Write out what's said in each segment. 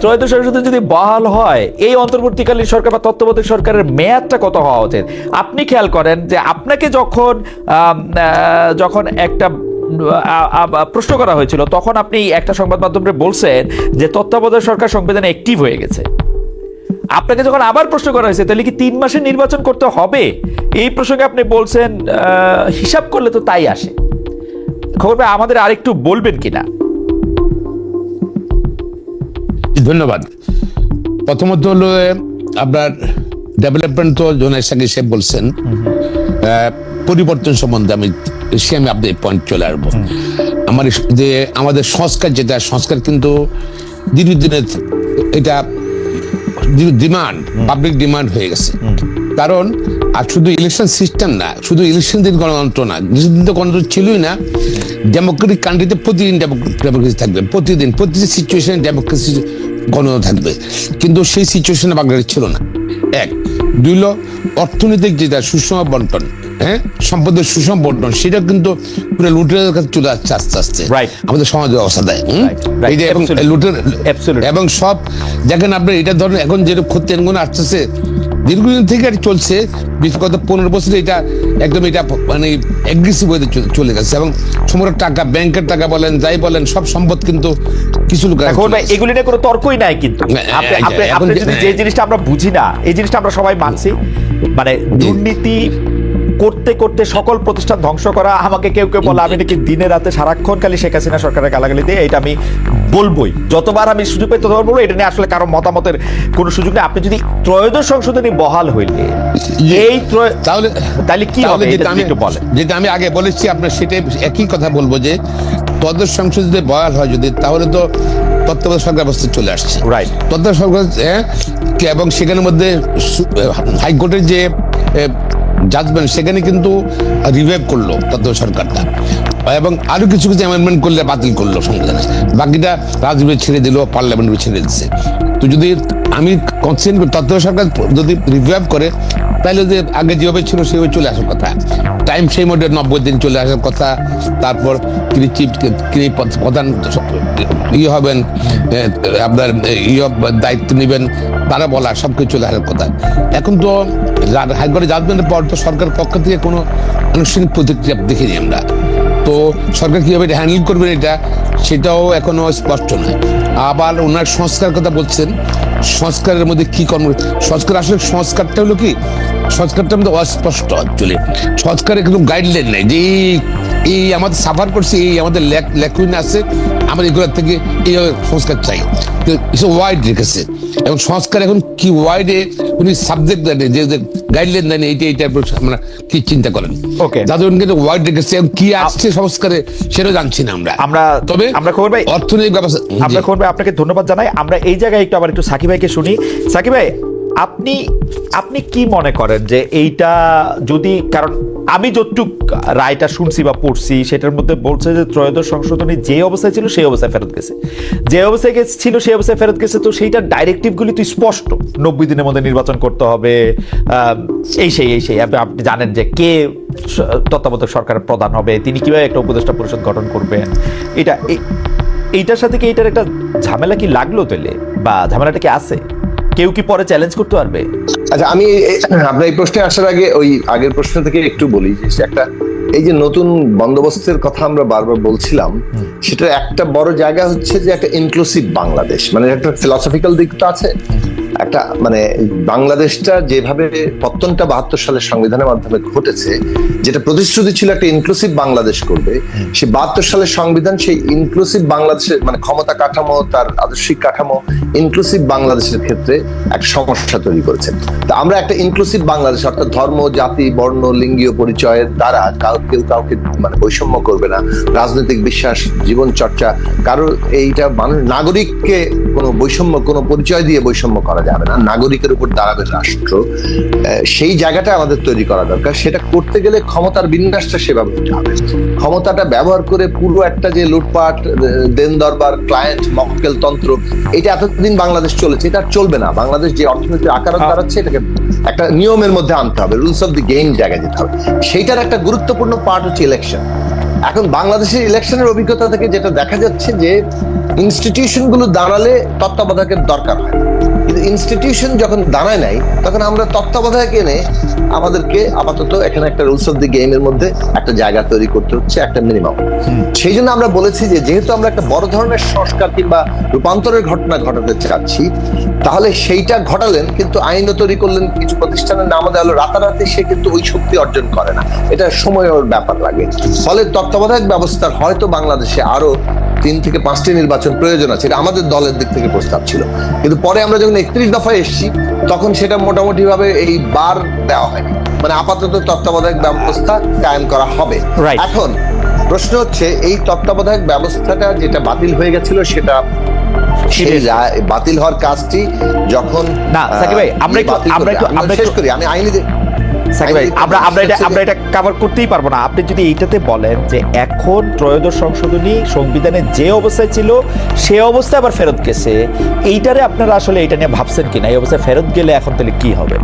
ত্রয়োদশ সংসদে যদি বহাল হয়, এই অন্তর্বর্তীকালীন সরকার বা তত্ত্বাবধায়ক সরকারের মেয়াদটা কত হওয়া উচিত? আপনি খেয়াল করেন যে আপনাকে যখন যখন একটা প্রশ্ন করা হয়েছিল, তখন আপনি একটা সংবাদ মাধ্যমে বলছেন যে তত্ত্বাবধায়ক সরকার সংবিধানে অ্যাক্টিভ হয়ে গেছে। আপনাকে যখন আবার প্রশ্ন করা হয়েছে, তাহলে কি তিন মাসে নির্বাচন করতে হবে? এই প্রসঙ্গে আপনি বলছেন হিসাব করলে তো তাই আসে। খবর আমাদের আরেকটু বলবেন কিনা? ধন্যবাদ। প্রথমত হলো আপনার ডেভেলপমেন্ট তো জোনাই সাকি সাহেব বলছেন। পরিবর্তন সম্বন্ধে আমি সে আমি আপনার পয়েন্ট চলে আসব। আমার যে আমাদের সংস্কার যেটা সংস্কার কিন্তু দিনের দীর্ঘদিনের এটা ডিমান্ড পাবলিক ডিমান্ড হয়ে গেছে। কারণ আর শুধু ইলেকশন সিস্টেম না শুধু ইলেকশন দিন গণতন্ত্র না কিছুদিন তো গণতন্ত্র ছিলই না ডেমোক্রেটিক কান্ট্রিতে প্রতিদিন ডেমোক্রেসি থাকবে প্রতিদিন প্রতিটি সিচুয়েশনে ডেমোক্রেসি গণতন্ত্র থাকবে। কিন্তু সেই সিচুয়েশনে বাংলাদেশ ছিল না। এক। দুই হলো অর্থনৈতিক যেটা সুষম বন্টন হ্যাঁ? সম্পদের সুষম বন্টন সেটা কিন্তু পুরো লুটের কাছে চলে আসছে আস্তে আস্তে. আমাদের সমাজ ব্যবস্থা দেয় Right, right. এই যে এবং লুটের. এবং সব দেখেন আপনার এটা ধরেন এখন যেরকম ক্ষতি আসতেছে দীর্ঘদিন থেকে এটা চলছে বিগত পনেরো বছরে এটা একদম এটা মানে অ্যাগ্রেসিভ হয়ে চলে- গেছে এবং সমগ্র টাকা ব্যাংকের টাকা বলেন যাই বলেন সব সম্পদ কিন্তু কিছু লোক এখন এগুলি নিয়ে কোনো তর্কই নাই কিন্তু। না, আপনি এই যে, আপনি- এখন আপনি যে জিনিসটা আমরা বুঝি না এই জিনিসটা আমরা সবাই মানছি। মানে দুর্নীতি করতে করতে সকল প্রতিষ্ঠান ধ্বংস করা আমাকে কেউ কেউ বলে আমি নাকি দিনে রাতে সারাক্ষণ খালি শেখ হাসিনা সরকারের গালাগালি দিয়ে এটা আমি বলবোই। যতবার আমি সুযোগ পাই ততবার বলব এটা নিয়ে আসলে কারও মতামতের কোনো সুযোগ নেই। আপনি যদি ত্রয়োদশ সংশোধনী বহাল হইলে এই ত্রয় তাহলে তাহলে কি হবে? আমি একটু বলেন। যেটা আমি আগে বলেছি আপনার সেটাই একই কথা বলব যে তদ্দশ সংসদ যদি বয়াল হয় যদি তাহলে তো তত্ত্বাবধায়ক সরকার ব্যবস্থা চলে আসছে। Right. তত্ত্বাবধায়ক সরকার হ্যাঁ, এবং সেখানের মধ্যে হাইকোর্টের যে জাজমেন্ট সেখানে কিন্তু রিভাইভ করল তত্ত্বাবধায়ক সরকারটা। এবং আরও কিছু কিছু অ্যামেন্ডমেন্ট করলে বাতিল করল সংবিধানে। বাকিটা রাজনীতি ছেড়ে দিল পার্লামেন্ট ছেড়ে দিচ্ছে তো যদি আমি কনসেন্ট করি তত্ত্বাবধায়ক সরকার যদি রিভাইভ করে, তাহলে যে আগে যেভাবে ছিল, সেভাবে চলে আসার কথা। টাইম সেই মধ্যে নব্বই দিন চলে আসার কথা। তারপর তিনি চিফ তিনি প্রধান ইয়ে হবেন আপনার ইয়ে দায়িত্ব নেবেন, তারা বলা সব কিছু চলে আসার কথা। এখন তো হাইকোর্টে জাজমেন্টের পর তো সরকার পক্ষ থেকে কোনো আনুষ্ঠানিক প্রতিক্রিয়া দেখিনি আমরা। তো সরকার কীভাবে এটা হ্যান্ডেল করবেন এটা, সেটাও এখনও স্পষ্ট নয়। আবার ওনার সংস্কার কথা বলছেন, সংস্কারের মধ্যে কী কর্ম সংস্কার আসলে সংস্কারটা হলো কি সংস্কারটা আমাদের অস্পষ্ট অ্যাকচুয়ালি সংস্কারের কোনো গাইডলাইন নেই যে এই- আমাদের সাফার করছে এই আমাদের লেখুইন আছে আমরা এগুলোর থেকে এই সংস্কার চাই। ওয়াইড রেখেছে। এবং সংস্কার এখন কি ওয়াইডে উনি সাবজেক্ট দেন যে গাইডলাইন দেন এইটা এইটা আমরা কি চিন্তা করেন? Okay. যাদের কিন্তু ওয়াইড রেখেছে এবং কি আসছে সংস্কারে সেটাও জানছি না আমরা। আমরা তবে আমরা খবর ভাই অর্থনৈতিক ব্যবস্থা আমরা খবর ভাই আপনাকে ধন্যবাদ জানাই। আমরা এই জায়গায় একটু আবার একটু সাকিব ভাইকে শুনি। সাকিব ভাই আপনি আপনি কি মনে করেন যে এইটা যদি, কারণ আমি যতটুক রায়টা শুনছি বা পড়ছি, সেটার মধ্যে বলছে যে ত্রয়োদশ সংশোধনী যে অবস্থায় ছিল, সেই অবস্থায় ফেরত গেছে। যে অবস্থায় গেছে, ছিল, সেই অবস্থায় ফেরত গেছে, তো সেইটার ডাইরেক্টিভগুলি তো স্পষ্ট। নব্বই দিনের মধ্যে নির্বাচন করতে হবে এই সেই এই সেই। আপনি জানেন যে কে তত্ত্বাবধায়ক সরকারের প্রধান হবে, তিনি কীভাবে একটা উপদেষ্টা পরিষদ গঠন করবেন। এটা, এই- এইটার সাথে কি এইটার একটা ঝামেলা কি লাগল তাহলে? বা ঝামেলাটা কি আছে? কেউ কি পরে চ্যালেঞ্জ করতে পারবে? আচ্ছা আমি আপনার এই প্রশ্নে আসার আগে ওই আগের প্রশ্ন থেকে একটু বলি যে একটা এই যে নতুন বন্দোবস্তের কথা আমরা বারবার বলছিলাম সেটা একটা বড় জায়গা হচ্ছে যে একটা ইনক্লুসিভ বাংলাদেশ মানে একটা ফিলসফিক্যাল দিক তো আছে। একটা মানে বাংলাদেশটা যেভাবে পত্তনটা বাহাত্তর সালের সংবিধানের মাধ্যমে ঘটেছে, যেটা প্রতিশ্রুতি ছিল একটা ইনক্লুসিভ বাংলাদেশ করবে, সে বাহাত্তর সালের সংবিধান সেই ইনক্লুসিভ বাংলাদেশের মানে ক্ষমতা কাঠামো, তার আদর্শিক কাঠামো ইনক্লুসিভ বাংলাদেশের ক্ষেত্রে এক সমস্যা তৈরি করেছে। তা আমরা একটা ইনক্লুসিভ বাংলাদেশ, অর্থাৎ ধর্ম, জাতি, বর্ণ, লিঙ্গীয় পরিচয়ের দ্বারা কাউ, কেউ কাউকে মানে বৈষম্য করবে না, রাজনৈতিক বিশ্বাস, জীবন চর্চা কারোর এইটা মানুষ, নাগরিককে কোনো বৈষম্য, কোনো পরিচয় দিয়ে বৈষম্য করা যাবে না নাগরিকের উপর দাঁড়াবে রাষ্ট্র। সেই জায়গাটা আমাদের তৈরি করা দরকার। সেটা করতে গেলে ক্ষমতার বিন্যাসটা সেভাবে হতে হবে। ক্ষমতাটা ব্যবহার করে পুরো একটা যে লুটপাট দেন দরবার ক্লায়েন্ট মক্কেল তন্ত্র এটা এতদিন বাংলাদেশ চলেছে এটা আর চলবে না। বাংলাদেশ যে অর্থনীতির আকার দাঁড়াচ্ছে এটাকে একটা নিয়মের মধ্যে আনতে হবে রুলস অফ দি গেম জায়গায় যেতে হবে। সেইটার একটা গুরুত্বপূর্ণ পার্ট হচ্ছে ইলেকশন এখন বাংলাদেশের ইলেকশনের অভিজ্ঞতা থেকে যেটা দেখা যাচ্ছে যে ইনস্টিটিউশনগুলো দাঁড়ালে তত্ত্বাবধায়কের দরকার হয়। ইনস্টিটিউশন যখন দাঁড়ায় নাই তখন আমরা তত্ত্বাবধায়ক এনে আমাদেরকে আপাতত এখানে একটা রুলস অফ দি গেমের মধ্যে একটা জায়গা তৈরি করতে হচ্ছে একটা মিনিমাম সেই জন্য আমরা বলেছি যে যেহেতু আমরা একটা বড় ধরনের সংস্কার কিংবা রূপান্তরের ঘটনা ঘটাতে চাচ্ছি তাহলে সেইটা ঘটালেন কিন্তু আইনও তৈরি করলেন কিছু প্রতিষ্ঠানের নাম দেওয়া হলো রাতারাতি সে কিন্তু ওই শক্তি অর্জন করে না। এটা সময়ের ব্যাপার লাগে। ফলে তত্ত্বাবধায়ক ব্যবস্থার হয়তো বাংলাদেশে আরও তিন থেকে পাঁচটি নির্বাচন প্রয়োজন আছে এটা আমাদের দলের দিক থেকে প্রস্তাব ছিল। কিন্তু পরে আমরা যখন একত্রিশ দফায় এসেছি তখন সেটা মোটামুটি ভাবে এই বার দেওয়া হয়নি। মানে আপাতত তত্ত্বাবধায়ক ব্যবস্থা কায়েম করা হবে। এখন প্রশ্ন হচ্ছে এই তত্ত্বাবধায়ক ব্যবস্থাটা যেটা বাতিল হয়ে গেছিল সেটা বাতিল হওয়ার কাজটি যখন না, সাকিব ভাই, আমরা একটু- আমরা একটু- আমরা শেষ করি আমি আইনি সাকিব ভাই আইনি- আমরা আমরা এটা আমরা এটা কভার করতেই পারব না। আপনি যদি এইটাতে বলেন যে এখন ত্রয়োদশ সংশোধনী সংবিধানে যে অবস্থায় ছিল সে অবস্থায় আবার ফেরত গেছে এইটারে আপনারা আসলে এটা নিয়ে ভাবছেন কিনা? এই অবস্থায় ফেরত গেলে এখন তাহলে কি হবে?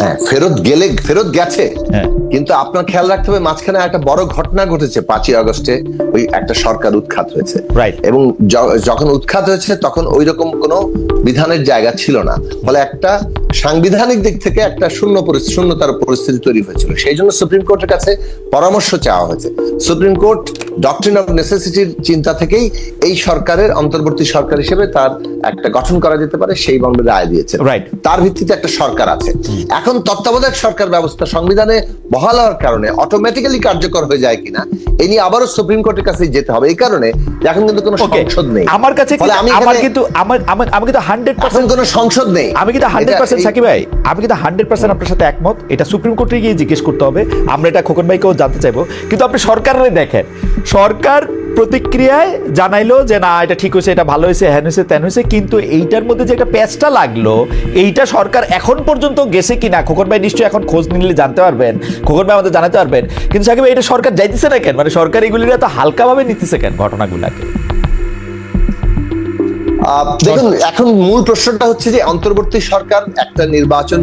হ্যাঁ ফেরত গেলে ফেরত গেছে। হ্যাঁ। কিন্তু আপনার খেয়াল রাখতে হবে মাঝখানে একটা বড় ঘটনা ঘটেছে পাঁচই আগস্টে ওই একটা সরকার উৎখাত হয়েছে. এবং যখন উৎখাত হয়েছে তখন ওই রকম কোনো বিধানের জায়গা ছিল না। ফলে একটা সাংবিধানিক দিক থেকে একটা শূন্য শূন্যতার পরিস্থিতি তৈরি হয়েছিল। সেই জন্য সুপ্রিম কোর্টের কাছে পরামর্শ চাওয়া হয়েছে। সুপ্রিম কোর্ট ডক্ট্রিন অফ নেসেসিটির চিন্তা থেকেই এই সরকারের অন্তর্বর্তী সরকার হিসেবে তার একটা গঠন করা যেতে পারে সেই মর্মে রায় দিয়েছে। Right. তার ভিত্তিতে একটা সরকার আছে। এখন তত্ত্বাবধায়ক সরকার ব্যবস্থা সংবিধানে বহাল হওয়ার কারণে অটোমেটিক্যালি কার্যকর হয়ে যায় কিনা এ নিয়ে আবারও সুপ্রিম কোর্টের কাছে যেতে হবে। এই কারণে এখন কিন্তু কোনো সংসদ নেই। আমার কাছে আমি আমার কিন্তু আমার আমার আমি কিন্তু হান্ড্রেড এখন কোনো সংসদ নেই। আমি কিন্তু হান্ড্রেড পার্সেন্ট সাকিব ভাই আমি কিন্তু হান্ড্রেড পার্সেন্ট আপনার সাথে একমত। এটা সুপ্রিম কোর্টে গিয়ে জিজ্ঞেস করতে হবে। আমরা এটা খোকন ভাইকেও জানতে চাইব। কিন্তু আপনি সরকারের দেখেন। সরকার প্রতিক্রিয়ায় জানাইলো যে না এটা ঠিক হয়েছে এটা ভালো হয়েছে হ্যান হয়েছে ত্যান হয়েছে। কিন্তু এইটার মধ্যে যে একটা প্যাচটা লাগল এইটা সরকার এখন পর্যন্ত গেছে কিনা খোকন ভাই নিশ্চয়ই এখন খোঁজ নিলে জানতে পারবেন। খোকন ভাই আমাদের জানাতে পারবেন। কিন্তু সাকিব এটা সরকার যাইতেছে না কেন? মানে সরকার এগুলির এত হালকাভাবে নিতেছে কেন ঘটনাগুলাকে? দেখুন এখন মূল প্রশ্নটা হচ্ছে যে অন্তর্বর্তী সরকার একটা নির্বাচন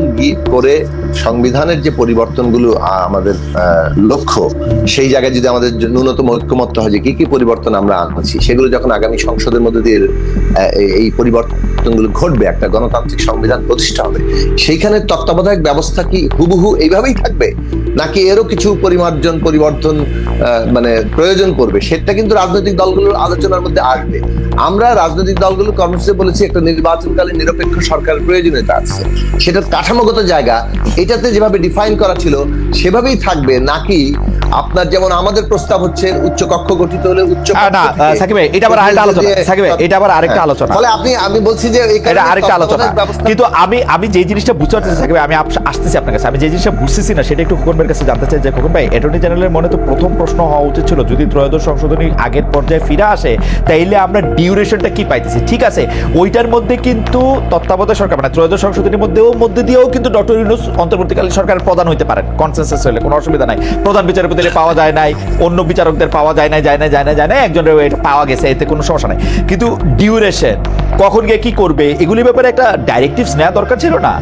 করে সংবিধানের যে পরিবর্তনগুলো আমাদের লক্ষ্য সেই জায়গায় যদি আমাদের ন্যূনতম ঐক্যমত্য হয় যে কি কি পরিবর্তন আমরা আনছি সেগুলো যখন আগামী সংসদের মধ্যে দিয়ে এই- এই পরিবর্তনগুলো ঘটবে একটা গণতান্ত্রিক সংবিধান প্রতিষ্ঠা হবে সেইখানে তত্ত্বাবধায়ক ব্যবস্থা কি হুবহু এইভাবেই থাকবে? নাকি এরও কিছু পরিমার্জন পরিবর্তন মানে প্রয়োজন করবে সেটা কিন্তু রাজনৈতিক দলগুলোর আলোচনার মধ্যে আসবে। আমরা রাজনৈতিক দলগুলো কর্মসূচি বলেছি, একটা নির্বাচনকালে নিরপেক্ষ সরকারের প্রয়োজনীয়তা আছে। সেটার কাঠামোগত জায়গা, এটাতে যেভাবে ডিফাইন করা ছিল, সেভাবেই থাকবে, নাকি আপনার যেমন আমাদের প্রস্তাব হচ্ছে উচ্চ কক্ষ গঠিত হলে উচ্চ না, সাকিব ভাই, এটা আবার আরেকটা আলোচনা। সাকিব ভাই, এটা আবার আরেকটা হ্যাঁ। আলোচনা। ফলে আপনি আমি বলছি যে এই এটা কারণে আরেকটা আলোচনা কিন্তু আমি আমি যে জিনিসটা বুঝতে পারতেছি সাকিব ভাই, আমি আসতেছি আপনার কাছে আমি যে জিনিসটা বুঝতেছি না সেটা একটু খোকন ভাইয়ের কাছে জানতে চাই যে খোকন ভাই অ্যাটর্নি জেনারেলের মনে তো প্রথম প্রশ্ন হওয়া উচিত ছিল যদি ত্রয়োদশ সংশোধনী আগের পর্যায়ে ফিরে আসে তাইলে আমরা ডিউরেশনটা কি পাইতেছি ঠিক আছে ওইটার মধ্যে কিন্তু তত্ত্বাবধায়ক সরকার মানে ত্রয়োদশ সংশোধনীর মধ্যেও মধ্যে দিয়েও কিন্তু ডক্টর ইউনুস অন্তর্বর্তীকালীন সরকারের প্রধান হইতে পারেন কনসেন্সাস হলে কোনো অসুবিধা নাই প্রধান বিচারপতিদের পাওয়া যায় নাই, অন্য বিচারকদের পাওয়া যায় না যায় না যায় না যায় না একজনের পাওয়া গেছে, এতে কোনো সমস্যা নাই। কিন্তু ডিউরেশন কখন গিয়ে কি করবে? এগুলির ব্যাপারে একটা ডাইরেক্টিভস নেওয়া দরকার ছিল না?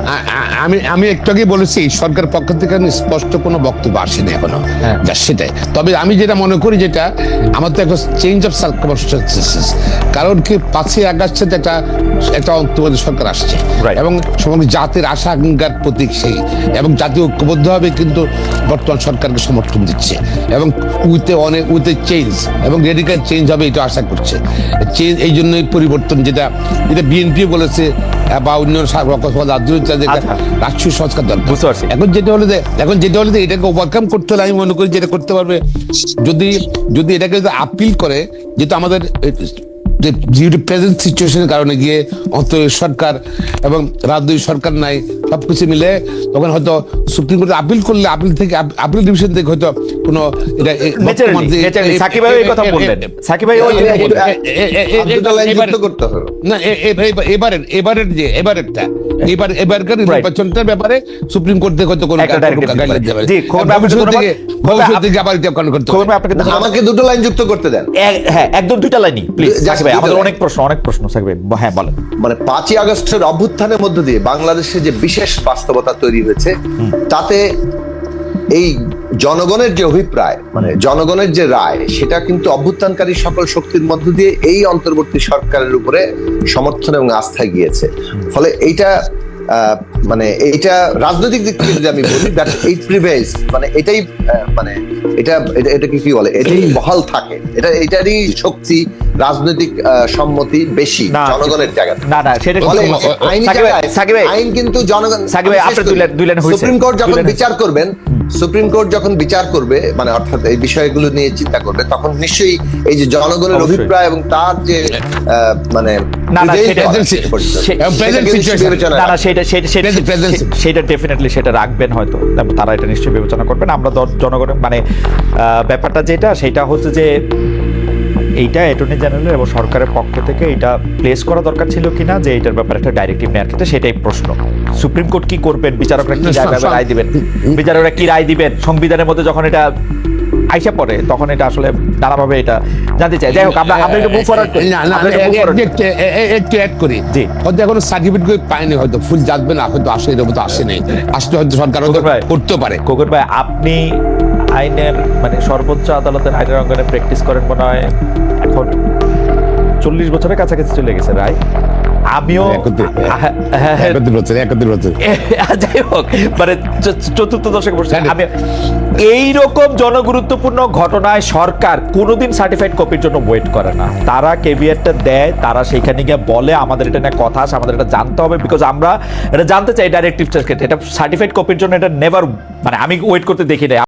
আমি আমি একটু আগে বলেছি সরকার পক্ষ থেকে স্পষ্ট কোনো বক্তব্য আসেনি এখনও। হ্যাঁ। যা সেটাই। তবে আমি যেটা মনে করি যেটা আমার তো একটা চেঞ্জ অফ সার্কামস্টেন্সেস কারণ কি পাঁচই আগস্টে একটা একটা অন্তর্বর্তী সরকার আসছে। এবং সমগ্র জাতির আশা আকাঙ্ক্ষার প্রতীক সেই। এবং জাতীয় ঐক্যবদ্ধভাবে কিন্তু বর্তমান সরকারকে সমর্থন দিচ্ছে। এবং উইতে অনেক উইতে চেঞ্জ এবং রেডিক্যাল চেঞ্জ হবে এটা আশা করছে। চেঞ্জ এই জন্যই পরিবর্তন যেটা যেটা বিএনপি বলেছে বা অন্য আচ্ছা। রাষ্ট্রীয় সংস্কার দরকার বুঝতে পারছি। এখন যেটা হলো যে এখন যেটা হলো যে এটাকে ওভারকাম করতে হলে আমি মনে করি যেটা করতে পারবে যদি যদি এটাকে যদি আপিল করে যেহেতু আমাদের প্রেজেন্ট সিচুয়েশনের কারণে গিয়ে অন্ত সরকার এবং রাজনৈতিক সরকার নাই সবকিছু মিলে তখন হয়তো সুপ্রিম কোর্টে আপিল করলে আপিল থেকে আপিল ডিভিশন থেকে হয়তো কোনো এটা যে- সাকিব ভাই এই কথা বললেন সাকিব ভাই দুটো না এবারের এবারের যে এবারেরটা এবার এবারকার নির্বাচনটার ব্যাপারে সুপ্রিম কোর্ট থেকে হয়তো কোনো। আমাকে দুটো লাইন যুক্ত করতে দেন হ্যাঁ একদম দুইটা লাইনই প্লিজ সাকিব ভাই আমাদের অনেক প্রশ্ন অনেক প্রশ্ন ভাই হ্যাঁ বলেন। মানে পাঁচই আগস্টের অভ্যুত্থানের মধ্য দিয়ে বাংলাদেশে যে বিশেষ বাস্তবতা তৈরি হয়েছে তাতে এই জনগণের যে অভিপ্রায় মানে জনগণের যে রায় সেটা কিন্তু অভ্যুত্থানকারী সকল শক্তির মধ্য দিয়ে এই অন্তর্বর্তী সরকারের উপরে সমর্থন এবং আস্থায় গিয়েছে। ফলে এইটা আহ, মানে এইটা রাজনৈতিক দিক থেকে যদি আমি বলি দ্যাট এই প্রিভেজ মানে এটাই মানে এটা এটা এটাকে কি বলে এটাই বহাল থাকে এটা এটারই শক্তি রাজনৈতিক আহ, সম্মতি বেশি জনগণের জায়গা না না সেটা। আইনি কিন্তু জনগণ। সুপ্রিম কোর্ট যখন বিচার করবেন সুপ্রিম কোর্ট যখন বিচার করবে মানে অর্থাৎ এই বিষয়গুলো নিয়ে চিন্তা করবে তখন নিশ্চয়ই এই যে জনগণের অভিপ্রায় এবং তার যে আহ, মানে না, না, prevail সেটা- ডেফিনেটলি সেটা রাখবেন হয়তো। তারা এটা নিশ্চয়ই বিবেচনা করবেন। আমরা জনগণের মানে আহ, ব্যাপারটা যেটা সেটা হচ্ছে যে এইটা অ্যাটর্নি জেনারেল এবং সরকারের পক্ষ থেকে এটা প্লেস করা দরকার ছিল কিনা যে এটার ব্যাপারে একটা ডাইরেক্টিভ নেওয়ার ক্ষেত্রে সেটাই প্রশ্ন। সুপ্রিম কোর্ট কি করবেন? বিচারকরা কি রায় দিবেন? বিচারকরা কি রায় দিবেন? সংবিধানের মধ্যে যখন এটা আইসা পড়ে তখন এটা আসলে নানাভাবে এটা জানতে চাই। যাই হোক আমরা আমরা একটু মুভ ফরওয়ার্ড করি। না না একটু অ্যাড করি। জি। হয়তো এখনও সার্টিফিকেট পায়নি হয়তো ফুল না হয়তো আসে এরকম তো আসে নাই। আসলে হয়তো সরকার হয়তো ভাই। করতেও পারে। কোকর ভাই আপনি আইনের মানে সর্বোচ্চ আদালতের আইনের অঙ্গনে প্র্যাকটিস করেন মনে হয় এখন চল্লিশ বছরের কাছাকাছি চলে গেছে রায় আমিও একত্রিশ হ্যাঁ, হ্যাঁ, হ্যাঁ, যাই হোক মানে চতুর্থ দশকে পড়ছে জানি। আমি এইরকম জনগুরুত্বপূর্ণ ঘটনায় সরকার কোনোদিন সার্টিফাইড কপির জন্য ওয়েট করে না। তারা কেভিয়ারটা দেয় তারা সেখানে গিয়ে বলে আমাদের এটা নিয়ে কথা আছে আমাদের এটা জানতে হবে বিকজ আমরা এটা জানতে চাই ডাইরেক্টিভ এটা সার্টিফাইড কপির জন্য এটা নেভার মানে আমি ওয়েট করতে দেখি নাই।